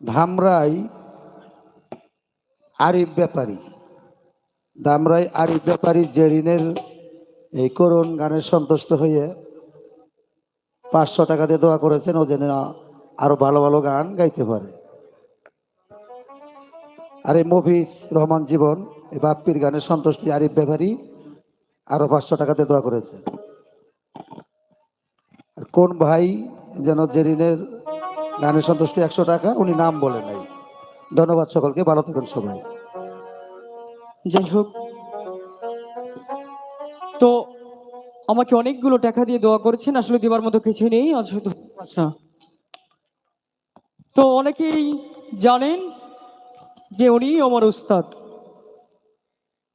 ধামরাই আরিফ ব্যাপারী। ধামরাই আরিফ ব্যাপারী জেরিনের এই করুণ গানে সন্তুষ্ট হয়ে পাঁচশো টাকা দিয়ে দোয়া করেছেন, ও যেন আরও ভালো ভালো গান গাইতে পারে। আর এই রহমান জীবন, এই বাপ্পির গানের সন্তুষ্টি আরিফ ব্যাপারী আরও পাঁচশো টাকাতে দোয়া করেছে। কোন ভাই যেন জেরিনের গানের সন্তুষ্টি একশো টাকা, উনি নাম বলে নাই। ধন্যবাদ সকলকে, ভালো থাকুন সবাই। যাই হোক, তো আমাকে অনেকগুলো টাকা দিয়ে দোয়া করেছেন, আসলে দেওয়ার মতো কিছু নেই ভালোবাসা। তো অনেকেই জানেন যে উনি আমার উস্তাদ।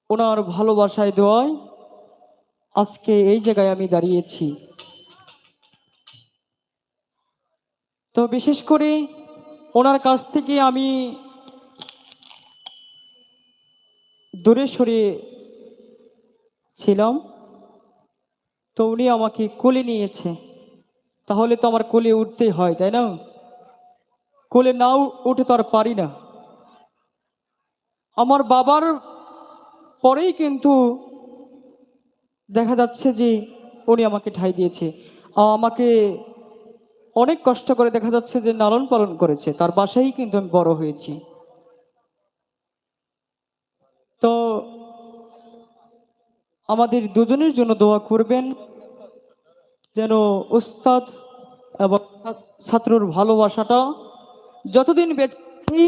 ওনার ভালোবাসায় দোয়ায় আজকে এই জায়গায় আমি দাঁড়িয়েছি। তো বিশেষ করে ওনার কাছ থেকে আমি দূরে সরে ছিলাম। তো উনি আমাকে কোলে নিয়েছে। তাহলে তো আমার কোলে উঠতেই হয়, তাই না? কোলে নাও উঠে তো আর পারি না। আমার বাবার পরেই কিন্তু দেখা যাচ্ছে যে উনি আমাকে ঠাই দিয়েছে। আমাকে অনেক কষ্ট করে দেখা যাচ্ছে যে লালন পালন করেছে। তার বাসায় কিন্তু আমি বড় হয়েছি। তো আমাদের দুজনের জন্য দোয়া করবেন, যেন উস্তাদ এবং ছাত্রর ভালোবাসাটা যতদিন বেঁচে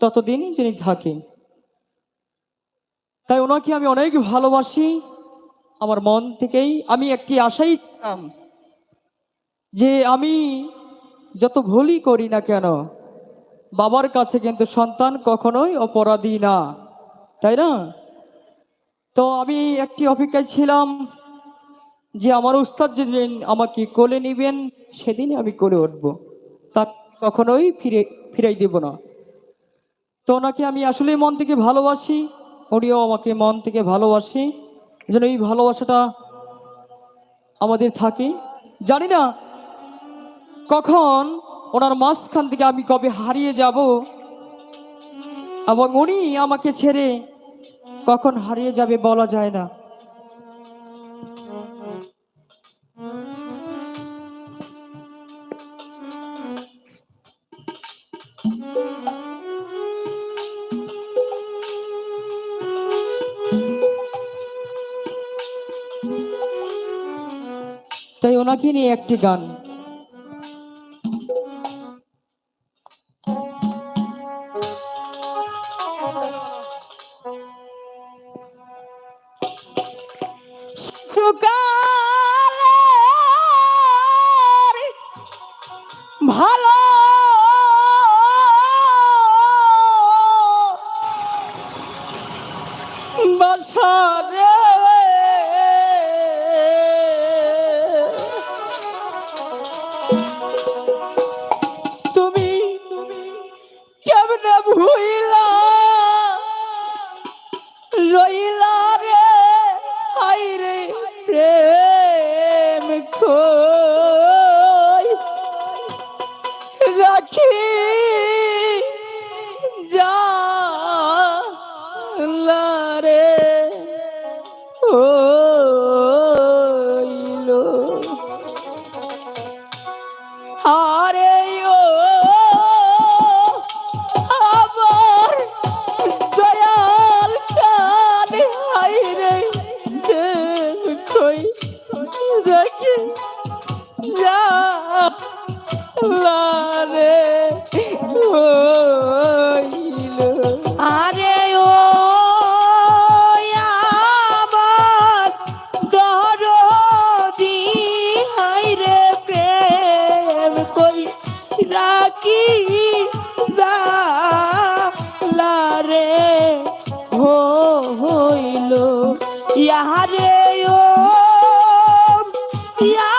ততদিন যিনি থাকে তাই ওনাকে আমি অনেক ভালোবাসি। আমার মন থেকেই আমি একটি আশাই ছিলাম। যে আমি যত ভুলই করি না কেন, বাবার কাছে কিন্তু সন্তান কখনোই অপরাধী না। তাই না? তো আমি একটি অপেক্ষায় ছিলাম যে আমার উস্তাদ যেদিন আমাকে কোলে নিবেন, সেদিনই আমি কোলে উঠব। তা কখনোই ফিরে, ফিরাই দেব না। তো ওনাকে আমি আসলে মন থেকে ভালোবাসি, উনিও আমাকে মন থেকে ভালোবাসি। যেন এই ভালোবাসাটা আমাদের থাকে। জানি না কখন ওনার মাঝখান থেকে আমি কবে হারিয়ে যাব? এবং উনি আমাকে ছেড়ে কখন হারিয়ে যাবে বলা যায় না। তাই ওনাকে নিয়ে একটি গান। সকালের ভালো দেখি রে আরে ও আবার দর বিহাই রে প্রেম কই রাখি রে হইল। ইহারে ও Yeah.